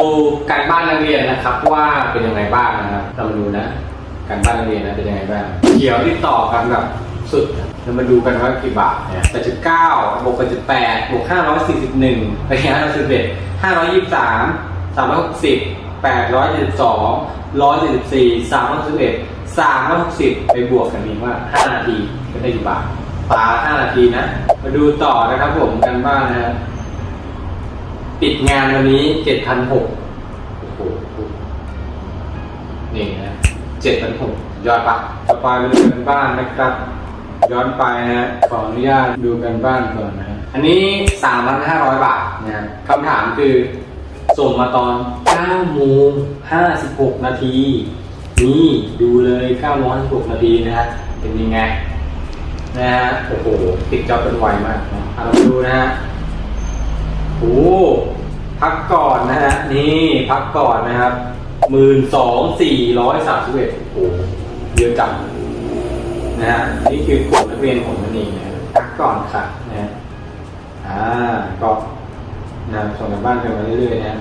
ดูการบ้านนักเรียนนะครับว่าเป็นยังไงบ้างนะครับเรามาดูนะ การบ้านนักเรียนนะเป็นยังไงบ้างเขียวที่ต่อกันแบบสุดเรามาดูกันว่ากี่บาทเนี่ยแปดจุดเก้าบวกแปดจุดแปดบวกห้าร้อยสี่สิบหนึ่งไปห้าร้อยสิบเอ็ดห้าร้อยยี่สิบสามสามร้อยหกสิบแปดร้อยเจ็ดสิบสองร้อยเจ็ดสิบสี่สามร้อยสิบเอ็ดสามร้อยหกสิบไปบวกกันนี้ว่าห้านาทีก็ได้กี่บาทปาห้านาทีนะ มาดูต่อนะครับผมกันบ้านนะครับ ปิดงานวันนี้เจ็ดพันหกโอ้โหนี่นะเจ็ดพันหกยอดปะต่อไปมาดูกันบ้านนะครับ ย้อนไปนะ ขออนุญาตดูกันบ้านก่อนนะ อันนี้สามพันห้าร้อยบาทนะคำถามคือ ส่งมาตอน9โมง56นาที นี่ดูเลย9โมง56นาทีนะฮะ เป็นยังไง นะฮะ โอ้โห ติดจอเป็นไวมากนะเอาเราดูนะฮะ โอ้พักก่อนนะฮะ นี่พักก่อนนะครับหมื่นสองสี่ร้อยสามสิบเอ็ดโอ้เยอะจังนะฮะนี่คือกลุ่มนักเรียนของมันเองนะพักก่อนค่ะนะฮะอ่าก็นะส่งกันบ้านกันมาเรื่อยๆนะ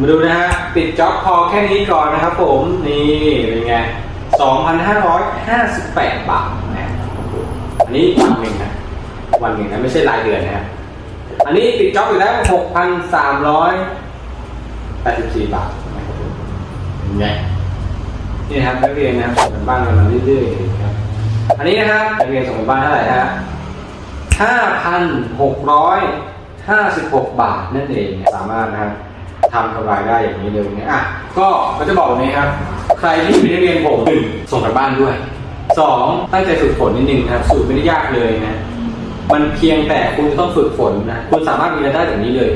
มาดูนะฮะปิดจ็อบพอแค่นี้ก่อนนะครับผม นี่เป็นไงสองพันห้าร้อยห้าสิบแปดบาทนะโอ้โหอันนี้วันหนึ่งนะวันหนึ่งนะไม่ใช่รายเดือนนะฮะ อันนี้ปิดจ็อบอยู่แล้ว6,384บาทเห็นไหมนี่นะครับนักเรียนนะครับส่งกันบ้านกันมาเรื่อยๆครับอันนี้นะครับนักเรียนส่งกันบ้านเท่าไหร่ฮะ5,656บาทนั่นเองสามารถนะครับทำกำไรได้อย่างนี้เลยนะอะก็ก็จะบอกแบบนี้ครับ ใครที่เป็นนักเรียนผมหนึ่งส่งกันบ้านด้วยสองตั้งใจฝึกฝนนิดนึงนะครับสูตรไม่ได้ยากเลยนะ มันเพียงแต่คุณจะต้องฝึกฝนนะคุณสามารถมีรายได้แบบนี้เลย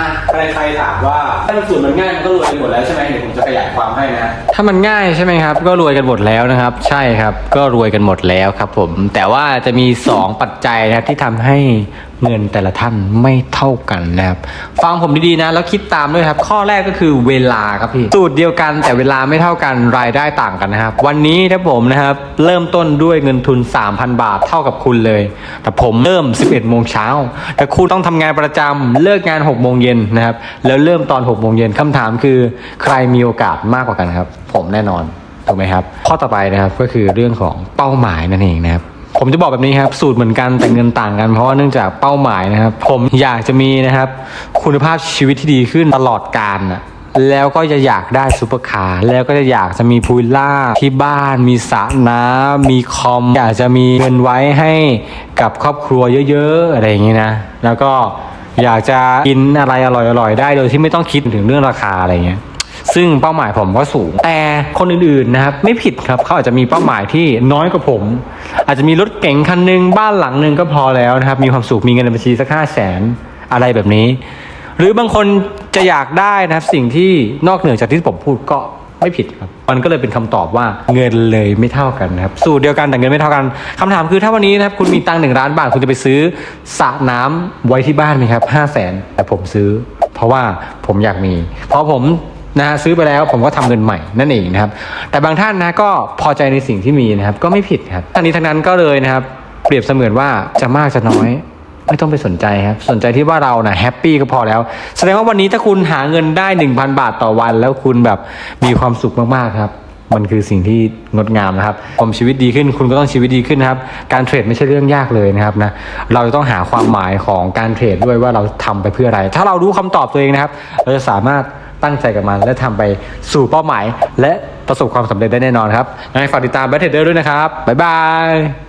อะใครใครถามว่าถ้ามันสูตรมันง่ายมันก็รวยกันหมดแล้วใช่ไหมเดี๋ยวผมจะขยายความให้นะถ้ามันง่ายใช่ไหมครับ ก็รวยกันหมดแล้วนะครับ ใช่ครับ ก็รวยกันหมดแล้วครับ ผม แต่ว่าจะมี 2 ปัจจัยนะครับที่ทำให้เงินแต่ละท่านไม่เท่ากันนะครับ ฟังผมดีๆนะ แล้วคิดตามด้วยครับ ข้อแรกก็คือเวลาครับพี่สูตรเดียวกันแต่เวลาไม่เท่ากันรายได้ต่างกันนะครับ วันนี้ถ้าผมนะครับเริ่มต้นด้วยเงินทุน 3,000 บาทเท่ากับคุณเลย แต่ผมเริ่ม 11โมงเช้าแต่คุณต้องทำงานประจำเลิกงาน6โมงเย็นนะครับ แล้วเริ่มตอน6โมงเย็นคำถามคือ ใครมีโอกาสมากกว่ากันครับ ผมแน่นอนถูกไหมครับ ข้อต่อไปนะครับก็คือเรื่องของเป้าหมายนั่นเองนะครับ ผมจะบอกแบบนี้ครับ สูตรเหมือนกันแต่เงินต่างกัน เพราะว่าเนื่องจากเป้าหมายนะครับ ผมอยากจะมีนะครับ คุณภาพชีวิตที่ดีขึ้นตลอดกาลนะแล้วก็จะอยากได้ซูเปอร์คาร์แล้วก็จะอยากจะมีพูลล่าที่บ้านมีสระน้ำมีคอม อยากจะมีเงินไว้ให้กับครอบครัวเยอะๆ อะไรอย่างนี้นะ แล้วก็อยากจะกินอะไรอร่อยๆ ได้โดยที่ไม่ต้องคิดถึงเรื่องราคาอะไรเงี้ย ซึ่งเป้าหมายผมก็สูง แต่คนอื่นๆนะครับไม่ผิดครับเขาอาจจะมีเป้าหมายที่น้อยกว่าผม อาจจะมีรถเก๋งคันหนึ่งบ้านหลังหนึ่งก็พอแล้วนะครับมีความสุขมีเงินในบัญชีสักห้าแสนอะไรแบบนี้ หรือบางคนจะอยากได้นะครับสิ่งที่นอกเหนือจากที่ผมพูดก็ไม่ผิดครับ มันก็เลยเป็นคำตอบว่าเงินเลยไม่เท่ากันนะครับ สูตรเดียวกันแต่เงินไม่เท่ากันคำถามคือถ้าวันนี้นะครับคุณมีตังค์หนึ่งล้านบาทคุณจะไปซื้อสระน้ำไว้ที่บ้านไหมครับห้าแสนแต่ผมซื้อ เพราะว่าผมอยากมี เพราะผม นะฮะซื้อไปแล้วผมก็ทำเงินใหม่นั่นเองนะครับ แต่บางท่านนะก็พอใจในสิ่งที่มีนะครับ ก็ไม่ผิดครับทั้งนี้ทั้งนั้นก็เลยนะครับ เปรียบเสมือนว่าจะมากจะน้อยไม่ต้องไปสนใจครับ สนใจที่ว่าเรานะ่ะแฮปปี้ก็พอแล้ว แสดงว่าวันนี้ถ้าคุณหาเงินได้ 1,000 บาทต่อวัน แล้วคุณแบบมีความสุขมากๆครับ มันคือสิ่งที่งดงามนะครับผมชีวิตดีขึ้น คุณก็ต้องชีวิตดีขึ้นครับ การเทรดไม่ใช่เรื่องยากเลยนะครับนะ เราจะต้องหาความหมายของการเทรดด้วยว่าเราทำไปเพื่ออะไร ถ้าเรารู้คำตอบตัวเองนะครับ เราจะสามารถ ตั้งใจกับมัน และทำไปสู่เป้าหมาย และประสบความสำเร็จได้แน่นอนครับยังไงฝากติดตามแบทเทเดอร์ด้วยนะครับบ๊ายบาย